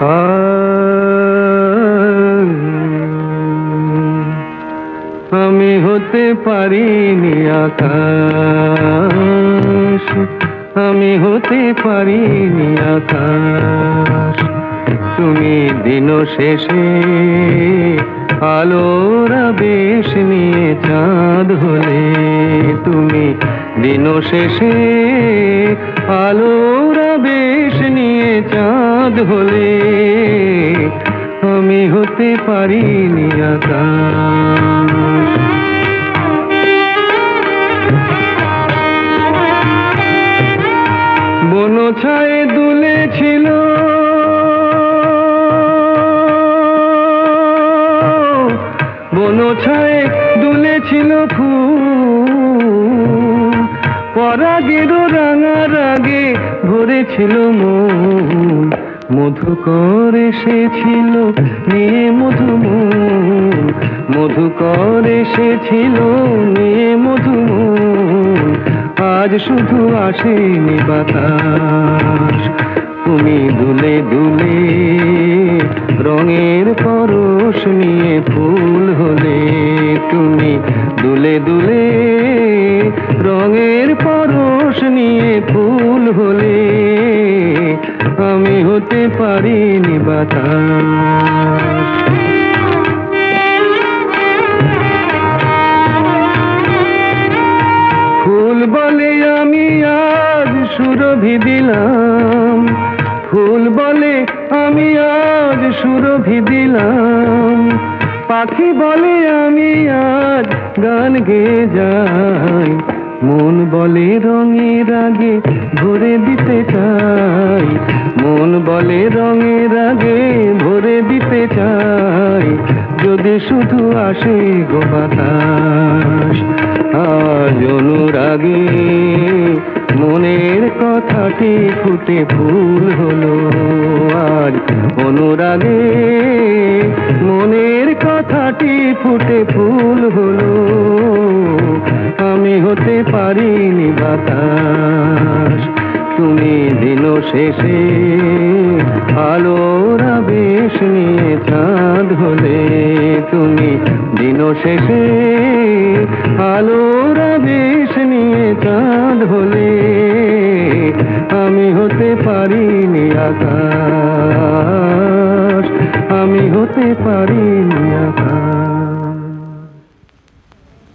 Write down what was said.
আমি হতে পারিনি আকাশ। আমি হতে পারিনি আকাশ। তুমি দিন শেষে আলোর বেশ নিয়ে চাঁদ হলে তুমি দিন শেষে আলোর বেশ নিয়ে চাঁদ হলে হতে পারিনি আকাশ। বন ছায়ে দুলেছিল। বন ছায়ে দুলেছিল ফুল। পরাগের রাঙা রাগে ভরেছিল মন। মধুকর এসেছিল নিয়ে মধু করে এসেছিল নিয়ে মধুমন। আজ শুধু আসেনি বাতাস। তুমি দুলে দুলে রঙের পরশ নিয়ে ফুল হলে। তুমি দুলে দুলে রঙের পরশ নিয়ে ফুল হলে। হতে পারিনি বাতাস ফুল বলে আমি আজ সুরভি দিলাম। ফুল বলে আমি আজ সুরভি দিলাম। পাখি বলে আমি আজ গান গেয়ে যাই। মন বলে রঙের আগে ভরে দিতে চাই। মন বলে রঙের আগে ভরে দিতে চাই। যদি শুধু আসে গো বাতাস, আজ অনুরাগে মনের কথাটি ফুটে ফুল হলো। আজ অনুরাগে মনের কথাটি ফুটে ফুল হলো। আমি হতে পারিনি বাতাস। তুমি দিন শেষে, আলোর বেশ নিয়ে চাঁদ হলে। তুমি দিন শেষে, আলোর বেশ নিয়ে চাঁদ হলে। আমি হতে পারিনি আকাশ, আমি হতে পারিনি আকাশ।